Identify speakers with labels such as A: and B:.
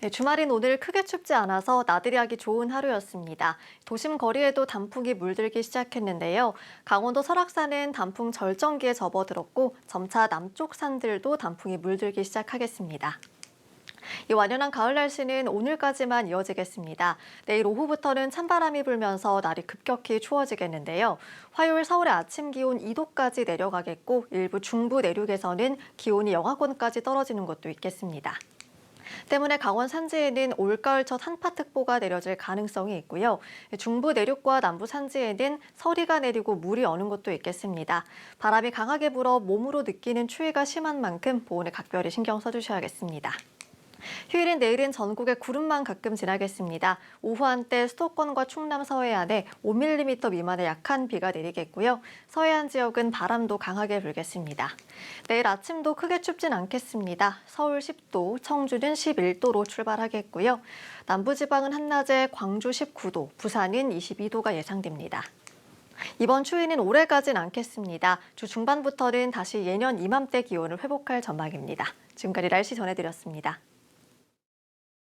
A: 네, 주말인 오늘 크게 춥지 않아서 나들이 하기 좋은 하루였습니다. 도심 거리에도 단풍이 물들기 시작했는데요. 강원도 설악산은 단풍 절정기에 접어들었고 점차 남쪽 산들도 단풍이 물들기 시작하겠습니다. 이 완연한 가을 날씨는 오늘까지만 이어지겠습니다. 내일 오후부터는 찬바람이 불면서 날이 급격히 추워지겠는데요. 화요일 서울의 아침 기온 2도까지 내려가겠고 일부 중부 내륙에서는 기온이 영하권까지 떨어지는 곳도 있겠습니다. 때문에 강원 산지에는 올가을 첫 한파특보가 내려질 가능성이 있고요. 중부 내륙과 남부 산지에는 서리가 내리고 물이 어는 곳도 있겠습니다. 바람이 강하게 불어 몸으로 느끼는 추위가 심한 만큼 보온에 각별히 신경 써주셔야겠습니다. 휴일인 내일은 전국에 구름만 가끔 지나겠습니다. 오후 한때 수도권과 충남 서해안에 5mm 미만의 약한 비가 내리겠고요. 서해안 지역은 바람도 강하게 불겠습니다. 내일 아침도 크게 춥진 않겠습니다. 서울 10도, 청주는 11도로 출발하겠고요. 남부지방은 한낮에 광주 19도, 부산은 22도가 예상됩니다. 이번 추위는 오래 가진 않겠습니다. 주 중반부터는 다시 예년 이맘때 기온을 회복할 전망입니다. 지금까지 날씨 전해드렸습니다.